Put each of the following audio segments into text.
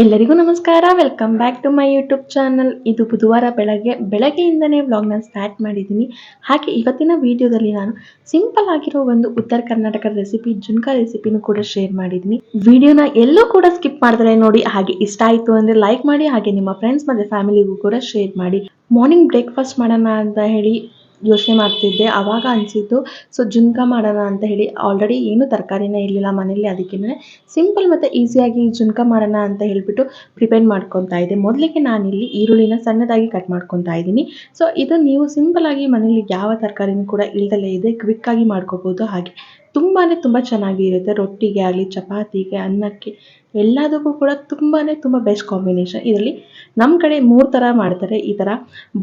ಎಲ್ಲರಿಗೂ ನಮಸ್ಕಾರ. Welcome back to my YouTube channel ಇದು ಬುಧವಾರ ಬೆಳಗ್ಗೆ, ಬೆಳಗ್ಗೆಯಿಂದನೇ ವ್ಲಾಗ್ನ ಸ್ಟಾರ್ಟ್ ಮಾಡಿದ್ದೀನಿ. ಹಾಗೆ ಇವತ್ತಿನ ವಿಡಿಯೋದಲ್ಲಿ ನಾನು ಸಿಂಪಲ್ ಆಗಿರೋ ಒಂದು ಉತ್ತರ ಕರ್ನಾಟಕ ರೆಸಿಪಿ ಜುನ್ಕಾ ರೆಸಿಪಿನೂ ಕೂಡ ಶೇರ್ ಮಾಡಿದ್ದೀನಿ. ವಿಡಿಯೋನ ಎಲ್ಲೂ ಕೂಡ ಸ್ಕಿಪ್ ಮಾಡಿದ್ರೆ ನೋಡಿ, ಹಾಗೆ ಇಷ್ಟ ಆಯಿತು ಅಂದರೆ ಲೈಕ್ ಮಾಡಿ, ಹಾಗೆ ನಿಮ್ಮ ಫ್ರೆಂಡ್ಸ್ ಮತ್ತು ಫ್ಯಾಮಿಲಿಗೂ ಕೂಡ ಶೇರ್ ಮಾಡಿ. ಮಾರ್ನಿಂಗ್ ಬ್ರೇಕ್ಫಾಸ್ಟ್ ಮಾಡೋಣ ಅಂತ ಹೇಳಿ ಯೋಚನೆ ಮಾಡ್ತಿದ್ದೆ ಆವಾಗ ಅನಿಸಿದ್ದು, ಸೊ, ಜುನ್ಕ ಮಾಡೋಣ ಅಂತ ಹೇಳಿ ಆಲ್ರೆಡಿ ಏನು ತರಕಾರಿನೇ ಇರಲಿಲ್ಲ ಮನೇಲಿ ಅದಕ್ಕೆ ಸಿಂಪಲ್ ಮತ್ತು ಈಸಿಯಾಗಿ ಜುನ್ಕ ಮಾಡೋಣ ಅಂತ ಹೇಳಿಬಿಟ್ಟು ಪ್ರಿಪೇರ್ ಮಾಡ್ಕೊತಾ ಇದ್ದೆ. ಮೊದಲಿಗೆ ನಾನಿಲ್ಲಿ ಈರುಳ್ಳಿನ ಸಣ್ಣದಾಗಿ ಕಟ್ ಮಾಡ್ಕೊತಾ ಇದ್ದೀನಿ. ಸೊ ಇದು ನೀವು ಸಿಂಪಲ್ ಆಗಿ ಮನೇಲಿ ಯಾವ ತರಕಾರಿನೂ ಕೂಡ ಇಲ್ದಲೇ ಇದೆ ಕ್ವಿಕ್ಕಾಗಿ ಮಾಡ್ಕೋಬೋದು ಹಾಗೆ. ತುಂಬಾ ತುಂಬ ಚೆನ್ನಾಗಿ ಇರುತ್ತೆ ರೊಟ್ಟಿಗೆ ಆಗಲಿ, ಚಪಾತಿಗೆ, ಅನ್ನಕ್ಕೆ, ಎಲ್ಲದಕ್ಕೂ ಕೂಡ ತುಂಬಾ ತುಂಬ ಬೆಸ್ಟ್ ಕಾಂಬಿನೇಷನ್ ಇದರಲ್ಲಿ ನಮ್ಮ ಕಡೆ ಮೂರು ಥರ ಮಾಡ್ತಾರೆ. ಈ ಥರ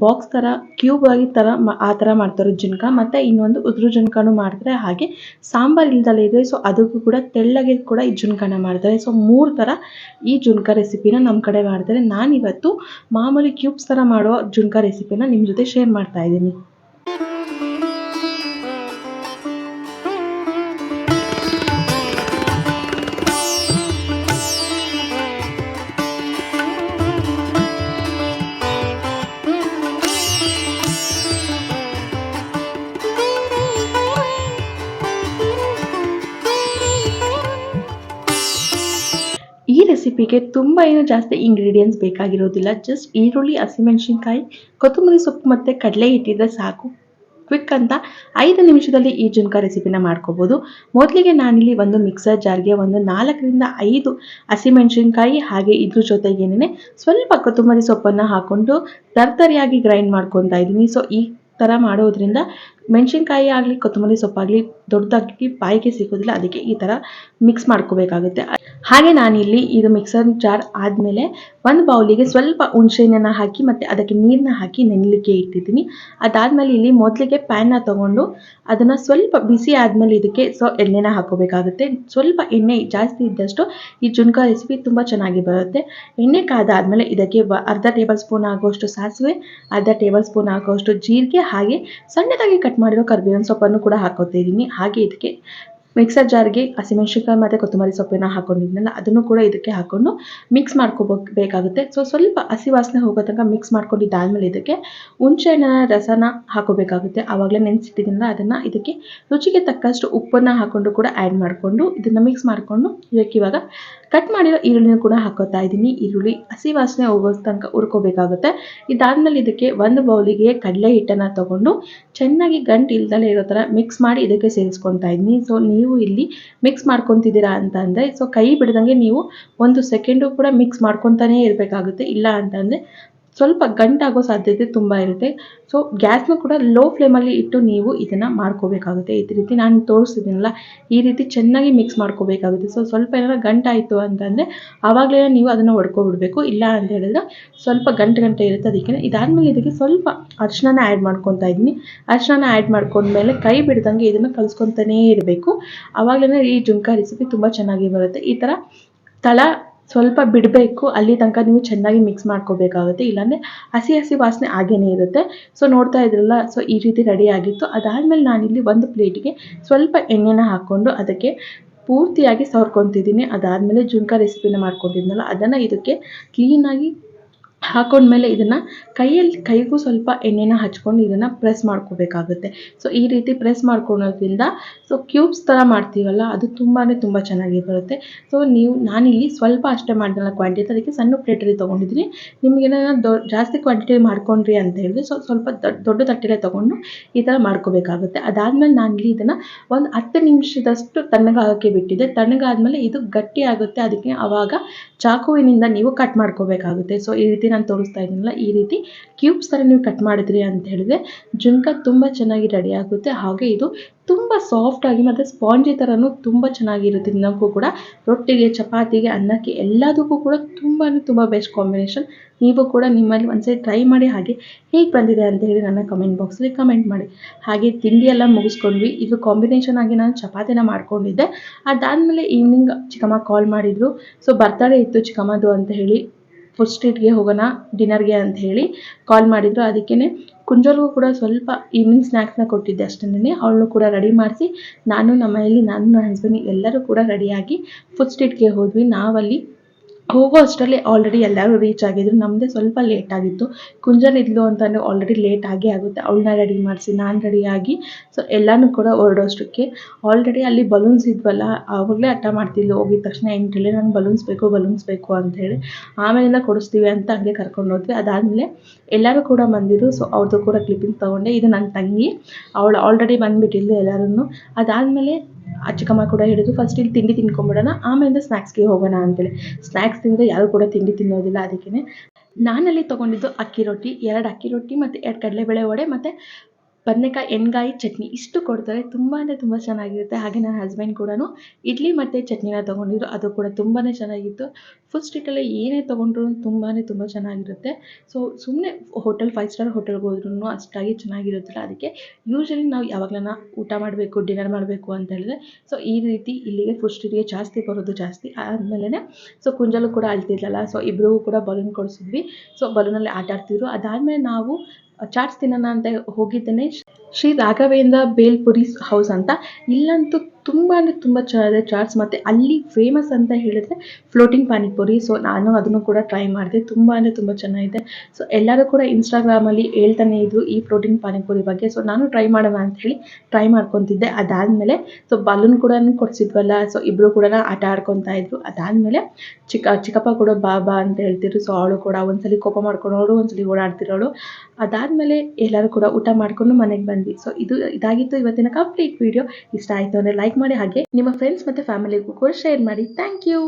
ಬಾಕ್ಸ್ ಥರ ಕ್ಯೂಬ್ ಆಗಿ ಥರ ಆ ಥರ ಮಾಡ್ತಾರೆ ಜುನ್ಕ ಮತ್ತು ಇನ್ನೊಂದು ಉದುರು ಜುನ್ಕನೂ ಮಾಡ್ತಾರೆ. ಹಾಗೆ ಸಾಂಬಾರ್ ಇಲ್ದಲೇ ಇದೆ ಸೊ ಅದಕ್ಕೂ ಕೂಡ ತೆಳ್ಳಗೆ ಕೂಡ ಈ ಜುನ್ಕನ ಮಾಡ್ತಾರೆ. ಸೊ ಮೂರು ಥರ ಈ ಜುನ್ಕ ರೆಸಿಪಿನ ನಮ್ಮ ಕಡೆ ಮಾಡ್ತಾರೆ. ನಾನಿವತ್ತು ಮಾಮೂಲಿ ಕ್ಯೂಬ್ಸ್ ಥರ ಮಾಡೋ ಜುನ್ಕ ರೆಸಿಪಿನ ನಿಮ್ಮ ಜೊತೆ ಶೇರ್ ಮಾಡ್ತಾ ಇದ್ದೀನಿ. ರೆಸಿಪಿಗೆ ತುಂಬ ಏನು ಜಾಸ್ತಿ ಇಂಗ್ರೀಡಿಯೆಂಟ್ಸ್ ಬೇಕಾಗಿರೋದಿಲ್ಲ. ಜಸ್ಟ್ ಈರುಳ್ಳಿ, ಹಸಿಮೆಣಸಿನ್ಕಾಯಿ, ಕೊತ್ತಂಬರಿ ಸೊಪ್ಪು ಮತ್ತು ಕಡಲೆ ಇಟ್ಟಿದ್ರೆ ಸಾಕು. ಕ್ವಿಕ್ ಅಂತ ಐದು ನಿಮಿಷದಲ್ಲಿ ಈ ಜುನ್ಕಾ ರೆಸಿಪಿನ ಮಾಡ್ಕೋಬೋದು. ಮೊದಲಿಗೆ ನಾನಿಲ್ಲಿ ಒಂದು ಮಿಕ್ಸರ್ ಜಾರ್ಗೆ ಒಂದು ನಾಲ್ಕರಿಂದ ಐದು ಹಸಿಮೆಣಸಿನ್ಕಾಯಿ ಹಾಗೆ ಇದ್ರ ಜೊತೆಗೇನೆ ಸ್ವಲ್ಪ ಕೊತ್ತಂಬರಿ ಸೊಪ್ಪನ್ನು ಹಾಕ್ಕೊಂಡು ತರ್ತರಿಯಾಗಿ ಗ್ರೈಂಡ್ ಮಾಡ್ಕೊತಾ ಇದ್ದೀನಿ. ಸೊ ಈ ಥರ ಮಾಡೋದ್ರಿಂದ ಮೆಣಸಿನ್ಕಾಯಿ ಆಗಲಿ, ಕೊತ್ತಂಬರಿ ಸೊಪ್ಪಾಗಲಿ ದೊಡ್ಡದಾಗಿ ಬಾಯಿಗೆ ಸಿಗೋದಿಲ್ಲ. ಅದಕ್ಕೆ ಈ ಥರ ಮಿಕ್ಸ್ ಮಾಡ್ಕೋಬೇಕಾಗುತ್ತೆ. ಹಾಗೆ ನಾನಿಲ್ಲಿ ಇದು ಮಿಕ್ಸರ್ ಜಾರ್ ಆದಮೇಲೆ ಒಂದು ಬೌಲಿಗೆ ಸ್ವಲ್ಪ ಹುಣಸೆಹಣ್ಣನ್ನು ಹಾಕಿ ಮತ್ತು ಅದಕ್ಕೆ ನೀರನ್ನ ಹಾಕಿ ನೆನಲಿಕ್ಕೆ ಇಟ್ಟಿದ್ದೀನಿ. ಅದಾದಮೇಲೆ ಇಲ್ಲಿ ಮೊದಲಿಗೆ ಪ್ಯಾನ್ನ ತೊಗೊಂಡು ಅದನ್ನು ಸ್ವಲ್ಪ ಬಿಸಿ ಆದಮೇಲೆ ಇದಕ್ಕೆ ಸೊ ಎಣ್ಣೆನ ಹಾಕೋಬೇಕಾಗುತ್ತೆ. ಸ್ವಲ್ಪ ಎಣ್ಣೆ ಜಾಸ್ತಿ ಇದ್ದಷ್ಟು ಈ ಜುನ್ಕ ರೆಸಿಪಿ ತುಂಬ ಚೆನ್ನಾಗಿ ಬರುತ್ತೆ. ಎಣ್ಣೆ ಕಾದಾದಮೇಲೆ ಇದಕ್ಕೆ ಅರ್ಧ ಟೇಬಲ್ ಸ್ಪೂನ್ ಆಗುವಷ್ಟು ಸಾಸಿವೆ, ಅರ್ಧ ಟೇಬಲ್ ಸ್ಪೂನ್ ಆಗುವಷ್ಟು ಜೀರಿಗೆ ಹಾಗೆ ಸಣ್ಣದಾಗಿ ಕಟ್ ಮಾಡಿರೋ ಕರಿಬೇವಿನ ಸೊಪ್ಪನ್ನು ಕೂಡ ಹಾಕೋತಾ ಇದ್ದೀನಿ. ಹಾಗೆ ಇದಕ್ಕೆ ಮಿಕ್ಸರ್ ಜಾರ್ಗೆ ಹಸಿಮೆಣಸಿನಕಾಯಿ ಮತ್ತು ಕೊತ್ತಂಬರಿ ಸೊಪ್ಪನ್ನ ಹಾಕೊಂಡಿದ್ನಲ್ಲ ಅದನ್ನು ಕೂಡ ಇದಕ್ಕೆ ಹಾಕೊಂಡು ಮಿಕ್ಸ್ ಮಾಡ್ಕೋಬೇಕಾಗುತ್ತೆ. ಸೊ ಸ್ವಲ್ಪ ಹಸಿ ವಾಸನೆ ಹೋಗೋ ತನಕ ಮಿಕ್ಸ್ ಮಾಡ್ಕೊಂಡಿದ್ದಾದ್ಮೇಲೆ ಇದಕ್ಕೆ ಹುಣಸೆಹಣ್ಣಿನ ರಸನ ಹಾಕೋಬೇಕಾಗುತ್ತೆ. ಆವಾಗಲೇ ನೆನೆಸಿಟ್ಟಿದ್ದೀನಲ್ಲ, ಅದನ್ನು ಇದಕ್ಕೆ ರುಚಿಗೆ ತಕ್ಕಷ್ಟು ಉಪ್ಪನ್ನು ಹಾಕೊಂಡು ಕೂಡ ಆ್ಯಡ್ ಮಾಡಿಕೊಂಡು ಇದನ್ನು ಮಿಕ್ಸ್ ಮಾಡಿಕೊಂಡು ಇದಕ್ಕೆ ಇವಾಗ ಕಟ್ ಮಾಡಿರೋ ಈರುಳ್ಳಿನ ಕೂಡ ಹಾಕೋತಾ ಇದ್ದೀನಿ. ಈರುಳ್ಳಿ ಹಸಿ ವಾಸನೆ ಹೋಗೋ ತನಕ ಹುರ್ಕೋಬೇಕಾಗುತ್ತೆ. ಇದಾದ್ಮೇಲೆ ಇದಕ್ಕೆ ಒಂದು ಬೌಲಿಗೆ ಕಡಲೆ ಹಿಟ್ಟನ್ನು ತಗೊಂಡು ಚೆನ್ನಾಗಿ ಗಂಟು ಇಲ್ದಲೇ ಇರೋ ಥರ ಮಿಕ್ಸ್ ಮಾಡಿ ಇದಕ್ಕೆ ಸೇರಿಸ್ಕೊತಾ ಇದ್ದೀನಿ. ಸೊ ನೀವು ಇಲ್ಲಿ ಮಿಕ್ಸ್ ಮಾಡ್ಕೊತಿದ್ದೀರಾ ಅಂತ ಅಂದರೆ ಸೊ ಕೈ ಬಿಡ್ದಂಗೆ ನೀವು ಒಂದು ಸೆಕೆಂಡು ಕೂಡ ಮಿಕ್ಸ್ ಮಾಡ್ಕೊತಾನೇ ಇರಬೇಕಾಗುತ್ತೆ. ಇಲ್ಲ ಅಂತಂದರೆ ಸ್ವಲ್ಪ ಗಂಟಾಗೋ ಸಾಧ್ಯತೆ ತುಂಬ ಇರುತ್ತೆ. ಸೊ ಗ್ಯಾಸ್ನ ಕೂಡ ಲೋ ಫ್ಲೇಮಲ್ಲಿ ಇಟ್ಟು ನೀವು ಇದನ್ನು ಮಾಡ್ಕೋಬೇಕಾಗುತ್ತೆ. ಈ ರೀತಿ ನಾನು ತೋರಿಸಿದ್ದೀನಲ್ಲ, ಈ ರೀತಿ ಚೆನ್ನಾಗಿ ಮಿಕ್ಸ್ ಮಾಡ್ಕೋಬೇಕಾಗುತ್ತೆ. ಸೊ ಸ್ವಲ್ಪ ಏನಾರ ಗಂಟಾಯಿತು ಅಂತಂದರೆ ಆವಾಗಲೇ ನೀವು ಅದನ್ನು ಹೊಡ್ಕೊಬಿಡ್ಬೇಕು ಇಲ್ಲ ಅಂತ ಹೇಳಿದ್ರೆ ಸ್ವಲ್ಪ ಗಂಟು ಗಂಟೆ ಇರುತ್ತೆ ಅದಕ್ಕೆ ಇದಾದಮೇಲೆ ಇದಕ್ಕೆ ಸ್ವಲ್ಪ ಅರ್ಶಿನ ಆ್ಯಡ್ ಮಾಡ್ಕೊತಾ ಇದ್ದೀನಿ. ಅರ್ಶಿನ ಆ್ಯಡ್ ಮಾಡ್ಕೊಂಡ್ಮೇಲೆ ಕೈ ಬಿಡ್ದಂಗೆ ಇದನ್ನು ಕಲಿಸ್ಕೊತಾನೇ ಇರಬೇಕು. ಆವಾಗಲೇ ಈ ಜುಂಕ ರೆಸಿಪಿ ತುಂಬ ಚೆನ್ನಾಗಿ ಬರುತ್ತೆ. ಈ ಥರ ತಳ ಸ್ವಲ್ಪ ಬಿಡಬೇಕು, ಅಲ್ಲಿ ತನಕ ನೀವು ಚೆನ್ನಾಗಿ ಮಿಕ್ಸ್ ಮಾಡ್ಕೋಬೇಕಾಗುತ್ತೆ. ಇಲ್ಲಾಂದರೆ ಹಸಿ ಹಸಿ ವಾಸನೆ ಹಾಗೇನೇ ಇರುತ್ತೆ. ಸೊ ನೋಡ್ತಾ ಇದ್ರಲ್ಲ ಸೊ ಈ ರೀತಿ ರೆಡಿ ಆಗಿತ್ತು. ಅದಾದಮೇಲೆ ನಾನಿಲ್ಲಿ ಒಂದು ಪ್ಲೇಟಿಗೆ ಸ್ವಲ್ಪ ಎಣ್ಣೆನ ಹಾಕ್ಕೊಂಡು ಅದಕ್ಕೆ ಪೂರ್ತಿಯಾಗಿ ಸವರ್ಕೊತಿದ್ದೀನಿ. ಅದಾದಮೇಲೆ ಜುಂಕ ರೆಸಿಪಿನ ಮಾಡ್ಕೊಂಡಿದ್ನಲ್ಲ, ಅದನ್ನು ಇದಕ್ಕೆ ಕ್ಲೀನಾಗಿ ಹಾಕೊಂಡ್ಮೇಲೆ ಇದನ್ನು ಕೈಯಲ್ಲಿ, ಕೈಗೂ ಸ್ವಲ್ಪ ಎಣ್ಣೆನ ಹಚ್ಕೊಂಡು ಇದನ್ನು ಪ್ರೆಸ್ ಮಾಡ್ಕೋಬೇಕಾಗುತ್ತೆ. ಸೊ ಈ ರೀತಿ ಪ್ರೆಸ್ ಮಾಡ್ಕೊಳೋದ್ರಿಂದ ಸೊ ಕ್ಯೂಬ್ಸ್ ಥರ ಮಾಡ್ತೀವಲ್ಲ, ಅದು ತುಂಬಾ ತುಂಬ ಚೆನ್ನಾಗಿ ಬರುತ್ತೆ. ಸೊ ನೀವು, ನಾನಿಲ್ಲಿ ಸ್ವಲ್ಪ ಅಷ್ಟೇ ಮಾಡಿದಲ್ಲ ಕ್ವಾಂಟಿಟಿ ಅದಕ್ಕೆ ಸಣ್ಣ ಪ್ಲೇಟಲ್ಲಿ ತೊಗೊಂಡಿದ್ದೀನಿ. ನಿಮಗೇನಾರ ದೊ, ಜಾಸ್ತಿ ಕ್ವಾಂಟಿಟಿ ಮಾಡ್ಕೊಂಡ್ರಿ ಅಂತ ಹೇಳಿದ್ರೆ, ಸೊ, ಸ್ವಲ್ಪ ದೊಡ್ಡ ದೊಡ್ಡ ತಟ್ಟೆಲೆ ತೊಗೊಂಡು ಈ ಥರ ಮಾಡ್ಕೋಬೇಕಾಗುತ್ತೆ. ಅದಾದಮೇಲೆ ನಾನಿಲ್ಲಿ ಇದನ್ನು ಒಂದು ಹತ್ತು ನಿಮಿಷದಷ್ಟು ತಣ್ಣಗಾಗೋಕ್ಕೆ ಬಿಟ್ಟಿದ್ದೆ ತಣ್ಣಗಾದಮೇಲೆ ಇದು ಗಟ್ಟಿ ಆಗುತ್ತೆ ಅದಕ್ಕೆ ಆವಾಗ ಚಾಕುವಿನಿಂದ ನೀವು ಕಟ್ ಮಾಡ್ಕೋಬೇಕಾಗುತ್ತೆ. ಸೊ ಈ ರೀತಿ ನಾನು ತೋರಿಸ್ತಾ ಇದ್ದೀನಲ್ಲ, ಈ ರೀತಿ ಕ್ಯೂಬ್ಸ್ ಥರ ನೀವು ಕಟ್ ಮಾಡಿದ್ರಿ ಅಂತ ಹೇಳಿದ್ರೆ ಜುನ್ಕ ತುಂಬ ಚೆನ್ನಾಗಿ ರೆಡಿ ಆಗುತ್ತೆ. ಹಾಗೆ ಇದು ತುಂಬ ಸಾಫ್ಟಾಗಿ ಮತ್ತು ಸ್ಪಾಂಜಿ ಥರನೂ ತುಂಬ ಚೆನ್ನಾಗಿರುತ್ತೆ ತಿನ್ನೋಕ್ಕೂ ಕೂಡ. ರೊಟ್ಟಿಗೆ, ಚಪಾತಿಗೆ, ಅನ್ನಕ್ಕೆ ಎಲ್ಲದಕ್ಕೂ ಕೂಡ ತುಂಬಾ ತುಂಬ ಬೆಸ್ಟ್ ಕಾಂಬಿನೇಷನ್ ನೀವು ಕೂಡ ನಿಮ್ಮಲ್ಲಿ ಒಂದ್ಸರಿ ಟ್ರೈ ಮಾಡಿ ಹಾಗೆ ಹೇಗೆ ಬಂದಿದೆ ಅಂತ ಹೇಳಿ ನನ್ನ ಕಮೆಂಟ್ ಬಾಕ್ಸಲ್ಲಿ ಕಮೆಂಟ್ ಮಾಡಿ. ಹಾಗೆ ತಿಂಡಿ ಎಲ್ಲ ಮುಗಿಸ್ಕೊಂಡ್ವಿ. ಇದು ಕಾಂಬಿನೇಷನ್ ಆಗಿ ನಾನು ಚಪಾತಿನ ಮಾಡ್ಕೊಂಡಿದ್ದೆ. ಅದಾದಮೇಲೆ ಈವ್ನಿಂಗ್ ಚಿಕ್ಕಮ್ಮ ಕಾಲ್ ಮಾಡಿದರು. ಸೊ ಬರ್ತಡೇ ಇತ್ತು ಚಿಕ್ಕಮ್ಮದು ಅಂತ ಹೇಳಿ ಫುಡ್ ಸ್ಟ್ರೀಟ್ಗೆ ಹೋಗೋಣ ಡಿನ್ನರ್ಗೆ ಅಂತ ಹೇಳಿ ಕಾಲ್ ಮಾಡಿದ್ರು. ಅದಕ್ಕೇ ಕುಂಜೋಲ್ಗೂ ಕೂಡ ಸ್ವಲ್ಪ ಈವ್ನಿಂಗ್ ಸ್ನ್ಯಾಕ್ಸ್ನ ಕೊಟ್ಟಿದ್ದೆ ಅಷ್ಟೇ ಅವಳನ್ನು ಕೂಡ ರೆಡಿ ಮಾಡಿಸಿ, ನಾನು ನಮ್ಮ ಮನೆಯಲ್ಲಿ ನಾನು, ನನ್ನ ಹಸ್ಬೆಂಡ್ ಎಲ್ಲರೂ ಕೂಡ ರೆಡಿಯಾಗಿ ಫುಡ್ ಸ್ಟ್ರೀಟ್ಗೆ ಹೋದ್ವಿ. ನಾವಲ್ಲಿ ಹೋಗೋ ಅಷ್ಟರಲ್ಲಿ ಆಲ್ರೆಡಿ ಎಲ್ಲರೂ ರೀಚ್ ಆಗಿದ್ರು. ನಮ್ಮದೇ ಸ್ವಲ್ಪ ಲೇಟ್ ಆಗಿತ್ತು. ಕುಂಜನ್ ಇದ್ಲು ಅಂತಂದರೆ ಆಲ್ರೆಡಿ ಲೇಟ್ ಆಗೇ ಆಗುತ್ತೆ. ಅವಳನ್ನ ರೆಡಿ ಮಾಡಿಸಿ, ನಾನು ರೆಡಿಯಾಗಿ ಸೊ ಎಲ್ಲನೂ ಕೂಡ ಹೊರಡೋಷ್ಟಕ್ಕೆ. ಆಲ್ರೆಡಿ ಅಲ್ಲಿ ಬಲೂನ್ಸ್ ಇದ್ವಲ್ಲ, ಆವಾಗಲೇ ಹಠ ಮಾಡ್ತಿದ್ಲು, ಹೋಗಿದ ತಕ್ಷಣ ಎಂಟ್ರಲ್ಲಿ ನಾನು ಬಲೂನ್ಸ್ ಬೇಕು ಬಲೂನ್ಸ್ ಬೇಕು ಅಂತೇಳಿ ಆಮೇಲಿಂದ ಕೊಡಿಸ್ತೀವಿ ಅಂತ ಹಂಗೆ ಕರ್ಕೊಂಡು ಹೋದ್ವಿ. ಅದಾದಮೇಲೆ ಎಲ್ಲರೂ ಕೂಡ ಬಂದಿದ್ರು ಸೊ ಅವ್ರದ್ದು ಕೂಡ ಕ್ಲಿಪ್ಪಿಂಗ್ ತೊಗೊಂಡೆ. ಇದು ನನ್ನ ತಂಗಿ, ಅವಳು ಆಲ್ರೆಡಿ ಬಂದುಬಿಟ್ಟಿದ್ಲು ಎಲ್ಲರೂ ಅದಾದಮೇಲೆ ಆ ಚಿಕ್ಕಮ್ಮ ಕೂಡ ಹೇಳಿದ್ರು ಫಸ್ಟ್ ಇಲ್ಲಿ ತಿಂಡಿ ತಿನ್ಕೊಂಬಿಡೋಣ ಆಮೇಲೆ ಸ್ನ್ಯಾಕ್ಸ್ಗೆ ಹೋಗೋಣ ಅಂತೇಳಿ. ಸ್ನ್ಯಾಕ್ಸ್ ತಿಂದರೆ ಯಾರು ಕೂಡ ತಿಂಡಿ ತಿನ್ನೋದಿಲ್ಲ ಅದಕ್ಕೇ ನಾನಲ್ಲಿ ತೊಗೊಂಡಿದ್ದು ಅಕ್ಕಿ ರೊಟ್ಟಿ, ಎರಡು ಅಕ್ಕಿ ರೊಟ್ಟಿ ಮತ್ತು ಎರಡು ಕಡಲೆಬೇಳೆ ವಡೆ ಮತ್ತು ಬದನೆಕಾಯಿ, ಎಣ್ಗಾಯಿ, ಚಟ್ನಿ ಇಷ್ಟು ಕೊಡ್ತಾರೆ. ತುಂಬ ಅಂದರೆ ತುಂಬ ಚೆನ್ನಾಗಿರುತ್ತೆ. ಹಾಗೆ ನನ್ನ ಹಸ್ಬೆಂಡ್ ಕೂಡ ಇಡ್ಲಿ ಮತ್ತು ಚಟ್ನಿನ ತೊಗೊಂಡಿದ್ರು. ಅದು ಕೂಡ ತುಂಬಾ ಚೆನ್ನಾಗಿತ್ತು. ಫುಡ್ ಸ್ಟ್ರೀಟಲ್ಲಿ ಏನೇ ತೊಗೊಂಡ್ರು ತುಂಬಾ ತುಂಬ ಚೆನ್ನಾಗಿರುತ್ತೆ. ಸೊ ಸುಮ್ಮನೆ ಹೋಟೆಲ್ ಫೈವ್ ಸ್ಟಾರ್ ಹೋಟೆಲ್ಗೆ ಹೋದ್ರೂ ಅಷ್ಟಾಗಿ ಚೆನ್ನಾಗಿರೋದಿಲ್ಲ ಅದಕ್ಕೆ. ಯೂಶ್ವಲಿ ನಾವು ಯಾವಾಗಲನ ಊಟ ಮಾಡಬೇಕು ಡಿನ್ನರ್ ಮಾಡಬೇಕು ಅಂತ ಹೇಳಿದ್ರೆ ಸೊ ಈ ರೀತಿ ಇಲ್ಲಿಗೆ ಫುಡ್ ಸ್ಟ್ರೀಟ್ಗೆ ಜಾಸ್ತಿ ಬರೋದು ಜಾಸ್ತಿ ಆದಮೇಲೆ ಸೊ ಕುಂಜಲು ಕೂಡ ಅಳ್ತಿದ್ಲಲ್ಲ ಸೊ ಇಬ್ಬರಿಗೂ ಕೂಡ ಬಲೂನ್ ಕೊಡಿಸಿದ್ವಿ. ಸೊ ಬಲೂನಲ್ಲಿ ಆಟ ಆಡ್ತಿದ್ರು. ಅದಾದಮೇಲೆ ನಾವು ಚಾಟ್ಸ್ ತಿನ್ನೋಣ ಅಂತ ಹೋಗಿದ್ದೇನೆ. ಶ್ರೀ ರಾಘವೇಂದ್ರ ಬೇಲ್ಪುರಿ ಹೌಸ್ ಅಂತ. ಇಲ್ಲಂತೂ ತುಂಬ ಅಂದರೆ ತುಂಬ ಚೆನ್ನಾಗಿದೆ ಚಾಟ್ಸ್. ಮತ್ತು ಅಲ್ಲಿ ಫೇಮಸ್ ಅಂತ ಹೇಳಿದ್ರೆ ಫ್ಲೋಟಿಂಗ್ ಪಾನಿಪುರಿ. ಸೊ ನಾನು ಅದನ್ನು ಕೂಡ ಟ್ರೈ ಮಾಡಿದೆ. ತುಂಬ ಅಂದರೆ ತುಂಬ ಚೆನ್ನಾಗಿದೆ. ಸೊ ಎಲ್ಲರೂ ಕೂಡ ಇನ್ಸ್ಟಾಗ್ರಾಮಲ್ಲಿ ಹೇಳ್ತಾನೆ ಇದ್ರು ಈ ಫ್ಲೋಟಿಂಗ್ ಪಾನಿಪುರಿ ಬಗ್ಗೆ. ಸೊ ನಾನು ಟ್ರೈ ಮಾಡೋಣ ಅಂತ ಹೇಳಿ ಟ್ರೈ ಮಾಡ್ಕೊತಿದ್ದೆ. ಅದಾದಮೇಲೆ ಸೊ ಬಲೂನ್ ಕೂಡ ಕೊಡಿಸಿದ್ವಲ್ಲ. ಸೊ ಇಬ್ಬರು ಕೂಡ ಆಟ ಆಡ್ಕೊತಾ ಇದ್ರು. ಅದಾದಮೇಲೆ, ಚಿಕ್ಕ, ಚಿಕ್ಕಪ್ಪ ಕೂಡ ಬಾಬಾ ಅಂತ ಹೇಳ್ತಿದ್ರು. ಸೊ ಅವಳು ಕೂಡ ಒಂದ್ಸಲಿ ಕೋಪ ಮಾಡ್ಕೊಳೋಳು ಒಂದ್ಸಲಿ ಓಡಾಡ್ತಿರೋಳು. ಅದಾದಮೇಲೆ ಎಲ್ಲರೂ ಕೂಡ ಊಟ ಮಾಡಿಕೊಂಡು ಮನೆಗೆ ಬಂದ್ವಿ. ಸೊ ಇದು, ಇದಾಗಿತ್ತು ಇವತ್ತಿನ ಕಂಪ್ಲೀಟ್ ವಿಡಿಯೋ ಇಷ್ಟ ಆಯಿತು ಅಂದರೆ ಲೈಕ್ ಮಾಡಿ ಹಾಗೆ ನಿಮ್ಮ ಫ್ರೆಂಡ್ಸ್ ಮತ್ತು ಫ್ಯಾಮಿಲಿಗೂ ಕೂಡ ಶೇರ್ ಮಾಡಿ. Thank you